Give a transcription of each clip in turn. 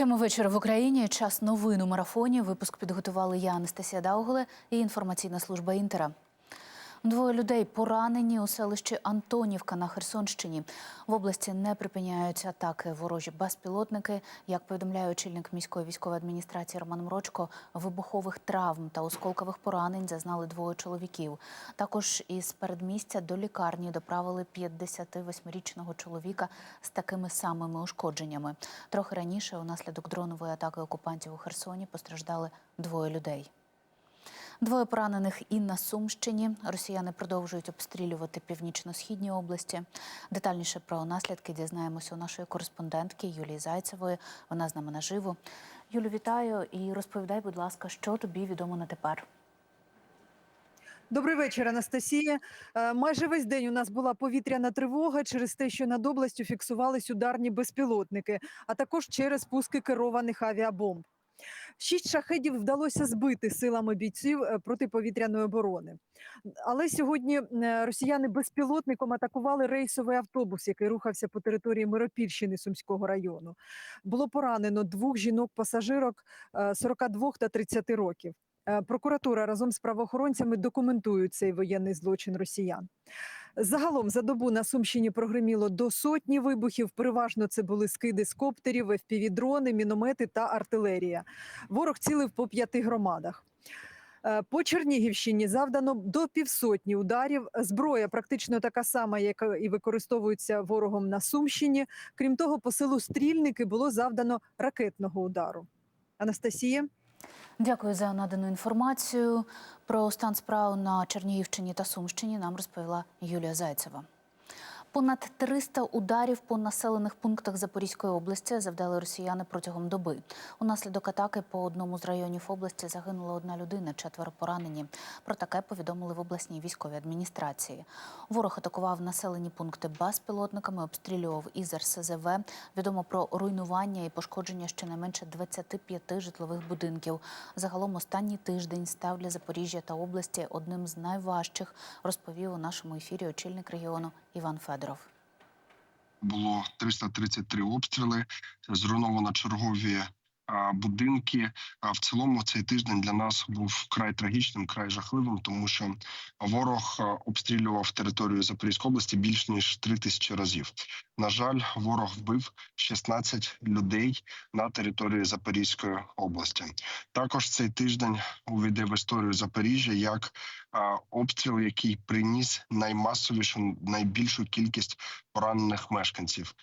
Сьома вечора в Україні. Час новин у марафоні. Випуск підготували я, Анастасія Дауголе і інформаційна служба Інтера. Двоє людей поранені у селищі Антонівка на Херсонщині. В області не припиняються атаки ворожі безпілотники. Як повідомляє очільник міської військової адміністрації Роман Мрочко, вибухових травм та осколкових поранень зазнали двоє чоловіків. Також із передмістя до лікарні доправили 58-річного чоловіка з такими самими ушкодженнями. Трохи раніше, унаслідок дронової атаки окупантів у Херсоні, постраждали двоє людей. Двоє поранених і на Сумщині. Росіяни продовжують обстрілювати північно-східні області. Детальніше про наслідки дізнаємося у нашої кореспондентки Юлії Зайцевої. Вона з нами наживо. Юлю, вітаю і розповідай, будь ласка, що тобі відомо на тепер. Добрий вечір, Анастасія. Е, Майже весь день у нас була повітряна тривога через те, що над областю фіксувались ударні безпілотники, а також через пуски керованих авіабомб. Шість шахедів вдалося збити силами бійців е, протиповітряної оборони. Але сьогодні е, росіяни безпілотником атакували рейсовий автобус, який рухався по території Миропільщини Сумського району. Було поранено двох жінок-пасажирок е, 42 та 30 років. Е, Прокуратура разом з правоохоронцями документують цей воєнний злочин росіян. Загалом за добу на Сумщині прогреміло до сотні вибухів. Переважно це були скиди з коптерів, FPV-дрони, міномети та артилерія. Ворог цілив по п'яти громадах. Е, По Чернігівщині завдано до півсотні ударів. Зброя практично така сама, яка і використовується ворогом на Сумщині. Крім того, по селу Стрільники було завдано ракетного удару. Анастасія. Дякую за надану інформацію. Про стан справ на Чернігівщині та Сумщині нам розповіла Юлія Зайцева. Понад 300 ударів по населених пунктах Запорізької області завдали росіяни протягом доби. Унаслідок атаки по одному з районів області загинула одна людина, четверо поранені. Про таке повідомили в обласній військовій адміністрації. Ворог атакував населені пункти безпілотниками, обстрілював із РСЗВ. Відомо про руйнування і пошкодження щонайменше 25 житлових будинків. Загалом останній тиждень став для Запоріжжя та області одним з найважчих, розповів у нашому ефірі очільник регіону Іван Федоров. було 333 обстріли, зруйновано чергові будинки. А в цілому цей тиждень для нас був вкрай трагічним, край жахливим, тому що ворог обстрілював територію Запорізької області більш ніж 3 тисячі разів. На жаль, ворог вбив 16 людей на території Запорізької області. Також цей тиждень увійде в історію Запоріжжя як обстріл, який приніс наймасовішу, найбільшу кількість поранених мешканців.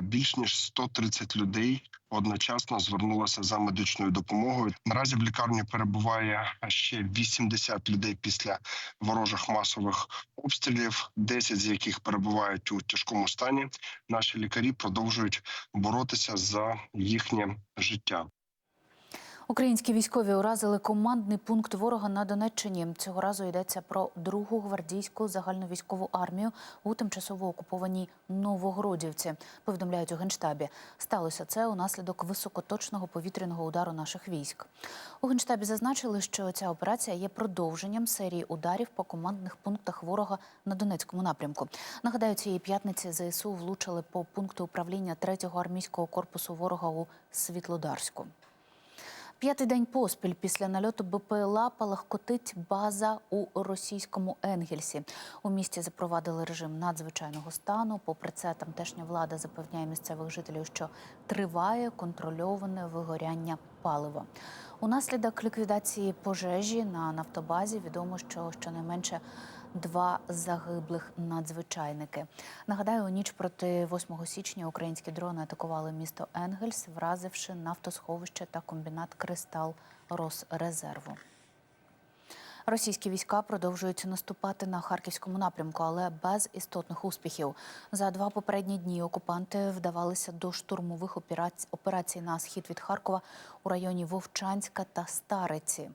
Більш ніж 130 людей одночасно звернулося за медичною допомогою. Наразі в лікарні перебуває ще 80 людей після ворожих масових обстрілів, 10 з яких перебувають у тяжкому стані. Наші лікарі продовжують боротися за їхнє життя. Українські військові уразили командний пункт ворога на Донеччині. Цього разу йдеться про другу гвардійську загальновійськову армію у тимчасово окупованій Новогродівці. Повідомляють у генштабі. Сталося це унаслідок високоточного повітряного удару наших військ. У генштабі зазначили, що ця операція є продовженням серії ударів по командних пунктах ворога на Донецькому напрямку. Нагадаю, цієї п'ятниці ЗСУ влучили по пункту управління 3-го армійського корпусу ворога у Світлодарську. П'ятий день поспіль після нальоту БПЛА палахкотить база у російському Енгельсі. У місті запровадили режим надзвичайного стану. Попри це, тамтешня влада запевняє місцевих жителів, що триває контрольоване вигоряння палива. Унаслідок ліквідації пожежі на нафтобазі відомо, що щонайменше два загиблих надзвичайники. Нагадаю, у ніч проти 8 січня українські дрони атакували місто Енгельс, вразивши нафтосховище та комбінат Кристал Росрезерву. Російські війська продовжують наступати на харківському напрямку, але без істотних успіхів. За два попередні дні окупанти вдавалися до штурмових операцій, на схід від Харкова у районі Вовчанська та Стариці.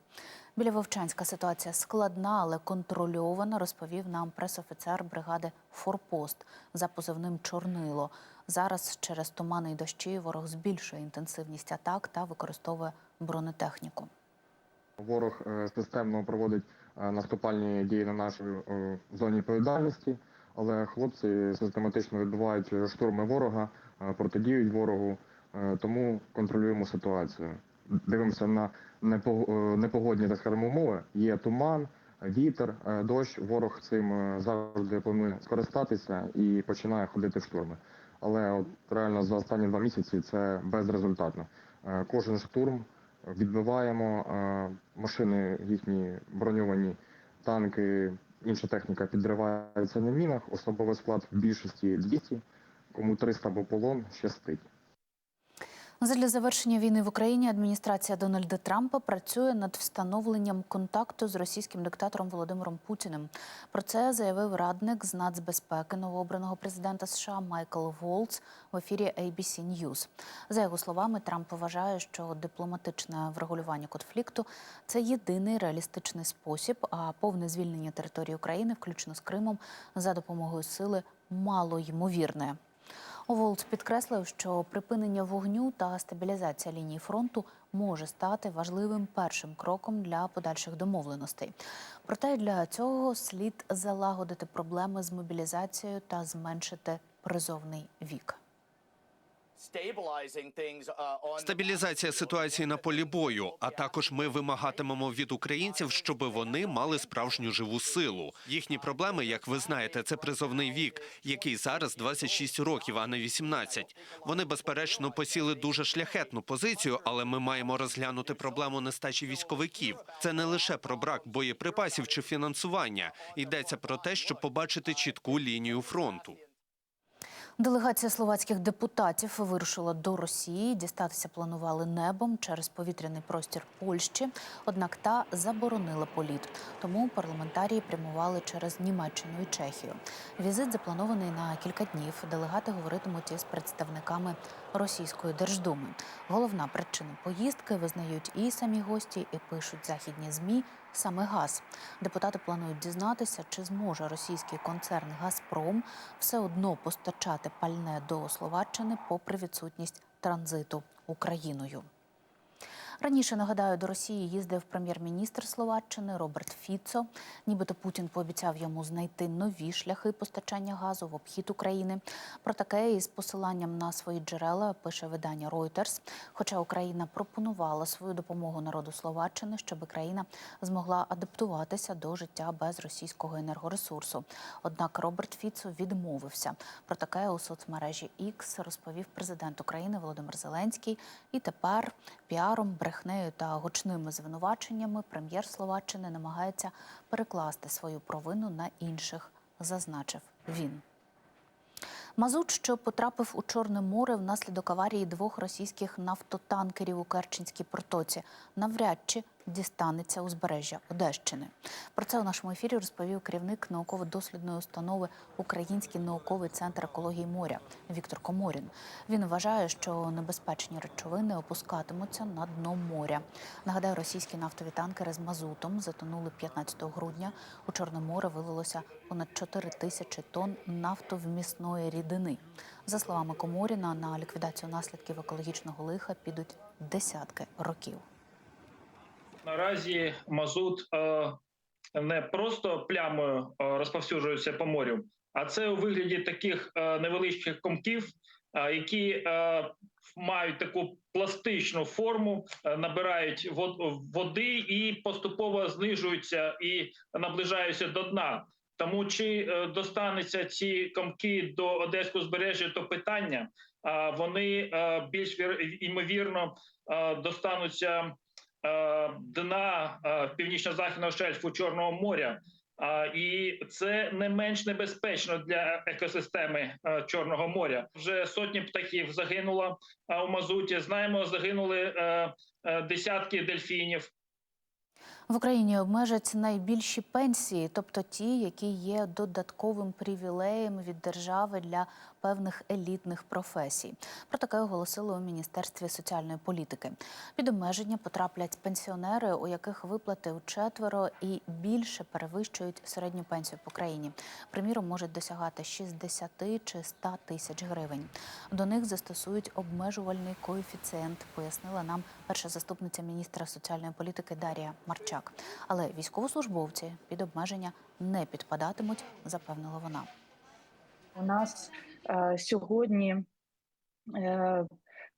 Біля Вовчанська ситуація складна, але контрольована, розповів нам пресофіцер бригади Форпост за позивним Чорнило. Зараз через тумани й дощі ворог збільшує інтенсивність атак та використовує бронетехніку. Ворог е, системно проводить е, наступальні дії на нашій е, зоні відповідальності, але хлопці систематично відбувають штурми ворога, протидіють ворогу. тому контролюємо ситуацію. Дивимося на непогодні так скажемо, умови. Є туман, вітер, е, дощ. Ворог цим е, завжди планує скористатися і починає ходити в штурми. Але от реально за останні два місяці це безрезультатно. Е, Кожен штурм відбиваємо, е, машини їхні броньовані, танки, інша техніка підривається на мінах. Особовий склад в більшості 200, кому 300 або полон щастить. Задля завершення війни в Україні адміністрація Дональда Трампа працює над встановленням контакту з російським диктатором Володимиром Путіним. Про це заявив радник з нацбезпеки новообраного президента США Майкл Волц в ефірі ABC News. За його словами, Трамп вважає, що дипломатичне врегулювання конфлікту це єдиний реалістичний спосіб, а повне звільнення території України, включно з Кримом, за допомогою сили мало ймовірне. Волц підкреслив, що припинення вогню та стабілізація лінії фронту може стати важливим першим кроком для подальших домовленостей. Проте для цього слід залагодити проблеми з мобілізацією та зменшити призовний вік. Стабілізація ситуації на полі бою. А також ми вимагатимемо від українців, щоб вони мали справжню живу силу. Їхні проблеми, як ви знаєте, це призовний вік, який зараз 26 років, а не 18. Вони безперечно посіли дуже шляхетну позицію, але ми маємо розглянути проблему нестачі військовиків. Це не лише про брак боєприпасів чи фінансування. Йдеться про те, щоб побачити чітку лінію фронту. Делегація словацьких депутатів вирушила до Росії. Дістатися планували небом через повітряний простір Польщі, однак та заборонила політ. Тому парламентарії прямували через Німеччину і Чехію. Візит запланований на кілька днів. Делегати говоритимуть із представниками російської держдуми. Головна причина поїздки визнають і самі гості, і пишуть західні змі. Саме газ депутати планують дізнатися, чи зможе російський концерн Газпром все одно постачати пальне до Словаччини попри відсутність транзиту Україною. Раніше нагадаю, до Росії їздив прем'єр-міністр Словаччини Роберт Фіцо. Нібито Путін пообіцяв йому знайти нові шляхи постачання газу в обхід України. Про таке із посиланням на свої джерела пише видання Reuters. Хоча Україна пропонувала свою допомогу народу Словаччини, щоб країна змогла адаптуватися до життя без російського енергоресурсу. Однак Роберт Фіцо відмовився. Про таке у соцмережі X розповів президент України Володимир Зеленський. І тепер піаром, брехнею та гучними звинуваченнями прем'єр Словаччини намагається перекласти свою провину на інших, зазначив він. Мазут, що потрапив у Чорне море внаслідок аварії двох російських нафтотанкерів у Керченській протоці, навряд чи дістанеться узбережжя Одещини. Про це у нашому ефірі розповів керівник науково-дослідної установи Український науковий центр екології моря Віктор Коморін. Він вважає, що небезпечні речовини опускатимуться на дно моря. Нагадаю, російські нафтові танкери з мазутом затонули 15 грудня. У Чорне море вилилося понад 4 тисячі тонн нафтовмісної рідини. За словами Коморіна, на ліквідацію наслідків екологічного лиха підуть десятки років. Наразі мазут е, не просто плямою е, розповсюджується по морю, а це у вигляді таких е, невеличких комків, які мають таку пластичну форму, набирають вод- води і поступово знижуються і наближаються до дна. Тому чи достануться ці комки до одеського збережжя, то питання. Вони більш вір- ймовірно достануться дна північно-західного шельфу Чорного моря. І це не менш небезпечно для екосистеми Чорного моря. Вже сотні птахів загинуло у мазуті. Знаємо, загинули десятки дельфінів. В Україні обмежать найбільші пенсії, тобто ті, які є додатковим привілеєм від держави для певних елітних професій. Про таке оголосили у Міністерстві соціальної політики. Під обмеження потраплять пенсіонери, у яких виплати у четверо і більше перевищують середню пенсію по країні. Приміром, можуть досягати 60 чи 100 тисяч гривень. До них застосують обмежувальний коефіцієнт, пояснила нам перша заступниця міністра соціальної політики Дарія Марчак. Але військовослужбовці під обмеження не підпадатимуть, запевнила вона. У нас сьогодні е,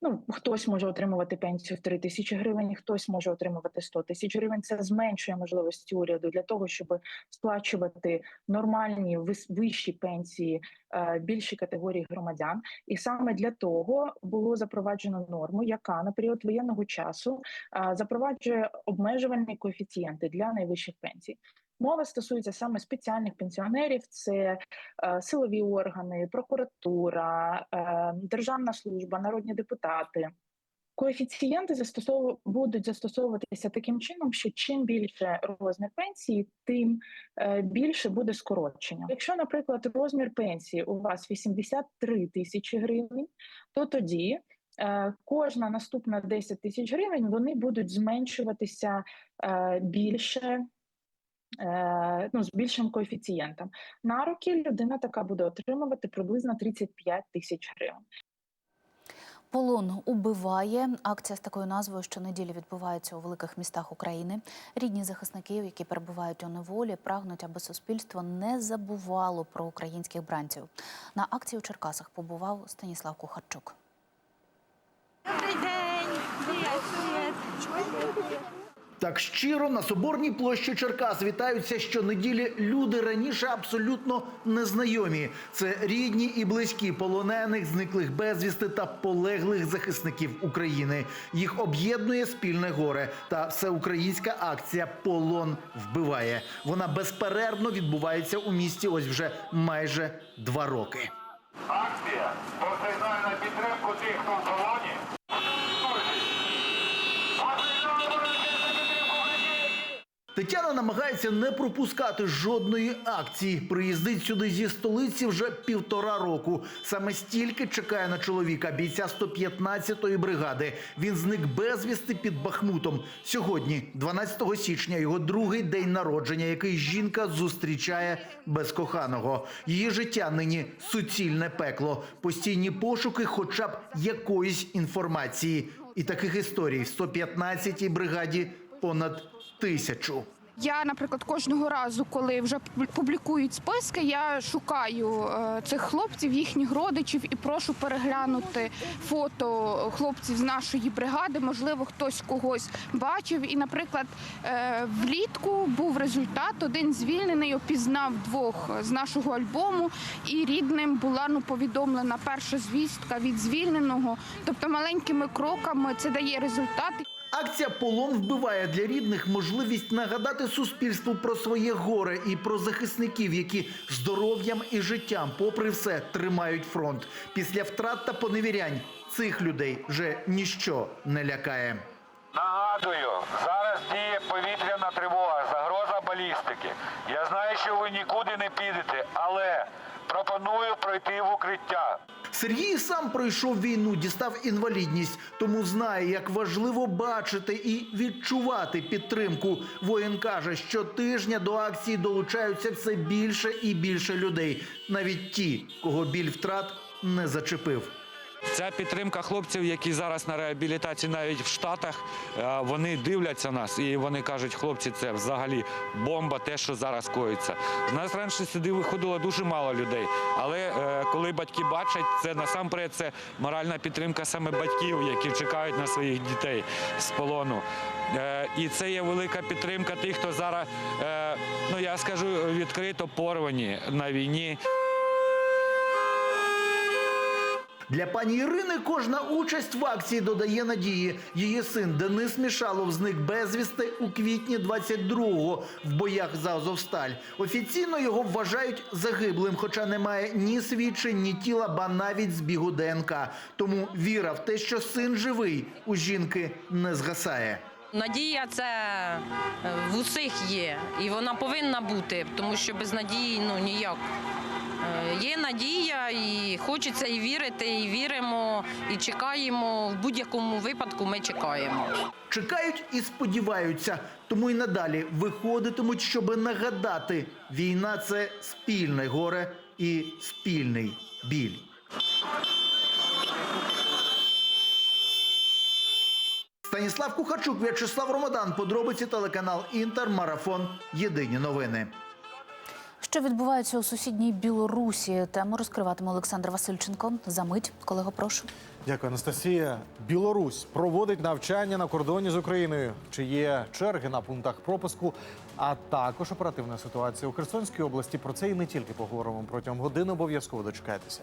Ну, хтось може отримувати пенсію в 3 тисячі гривень, хтось може отримувати 100 тисяч гривень. Це зменшує можливості уряду для того, щоб сплачувати нормальні вищі пенсії е, більшій категорії громадян. І саме для того було запроваджено норму, яка на період воєнного часу е, запроваджує обмежувальні коефіцієнти для найвищих пенсій. Мова стосується саме спеціальних пенсіонерів: це е, силові органи, прокуратура, е, державна служба, народні депутати. Коефіцієнти застосову будуть застосовуватися таким чином, що чим більше розмір пенсії, тим е, більше буде скорочення. Якщо, наприклад, розмір пенсії у вас 83 тисячі гривень, то тоді е, кожна наступна 10 тисяч гривень вони будуть зменшуватися е, більше. Е, Ну, з більшим коефіцієнтом. На роки людина така буде отримувати приблизно 35 тисяч гривень. Полон убиває. Акція з такою назвою щонеділі відбувається у великих містах України. Рідні захисників, які перебувають у неволі, прагнуть, аби суспільство не забувало про українських бранців. На акції у Черкасах побував Станіслав Кухарчук. Добрий день! Так щиро на соборній площі Черкас вітаються щонеділі люди раніше абсолютно незнайомі. Це рідні і близькі полонених, зниклих безвісти та полеглих захисників України. Їх об'єднує спільне горе та всеукраїнська акція Полон вбиває. Вона безперервно відбувається у місті ось вже майже два роки. Акція про підтримку тих, хто в полоні. Тетяна намагається не пропускати жодної акції. Приїздить сюди зі столиці вже півтора року. Саме стільки чекає на чоловіка, бійця 115-ї бригади. Він зник безвісти під Бахмутом. Сьогодні, 12 січня, його другий день народження, який жінка зустрічає без коханого. Її життя нині суцільне пекло, постійні пошуки, хоча б якоїсь інформації. І таких історій в 115-й бригаді понад тисячу. Я, наприклад, кожного разу, коли вже публікують списки, я шукаю е, цих хлопців, їхніх родичів і прошу переглянути фото хлопців з нашої бригади. Можливо, хтось когось бачив. І, наприклад, е, влітку був результат. Один звільнений опізнав двох з нашого альбому, і рідним була ну повідомлена перша звістка від звільненого. Тобто маленькими кроками це дає результат. Акція Полон вбиває для рідних можливість нагадати суспільству про своє горе і про захисників, які здоров'ям і життям, попри все, тримають фронт. Після втрат та поневірянь цих людей вже ніщо не лякає. Нагадую, зараз діє повітряна тривога, загроза балістики. Я знаю, що ви нікуди не підете, але пропоную пройти в укриття. Сергій сам пройшов війну, дістав інвалідність, тому знає, як важливо бачити і відчувати підтримку. Воїн каже, що тижня до акції долучаються все більше і більше людей, навіть ті, кого біль втрат не зачепив. Ця підтримка хлопців, які зараз на реабілітації навіть в Штатах, е, вони дивляться нас і вони кажуть, хлопці, це взагалі бомба, те, що зараз коїться. У нас раніше сюди виходило дуже мало людей, але е, коли батьки бачать, це насамперед це моральна підтримка саме батьків, які чекають на своїх дітей з полону. Е, І це є велика підтримка тих, хто зараз, ну я скажу відкрито порвані на війні. Для пані Ірини кожна участь в акції додає надії. Її син Денис Мішалов зник безвісти у квітні 22-го в боях за Азовсталь. Офіційно його вважають загиблим, хоча немає ні свідчень, ні тіла, ба навіть збігу ДНК. Тому віра в те, що син живий, у жінки не згасає. Надія це е, в усіх є, і вона повинна бути, тому що без надії ну ніяк. Е, Є надія, і хочеться і вірити, і віримо, і чекаємо. В будь-якому випадку ми чекаємо. Чекають і сподіваються, тому й надалі виходитимуть, щоби нагадати: війна це спільне горе і спільний біль. Станіслав Кухарчук, В'ячеслав Ромадан. Подробиці телеканал Інтер. Марафон. Єдині новини. Що відбувається у сусідній Білорусі? Тему розкриватиме Олександр Васильченко. За мить, колего, прошу. Дякую, Анастасія. Білорусь проводить навчання на кордоні з Україною. Чи є черги на пунктах пропуску? А також оперативна ситуація у Херсонській області. Про це і не тільки поговоримо протягом години. Обов'язково дочекайтеся.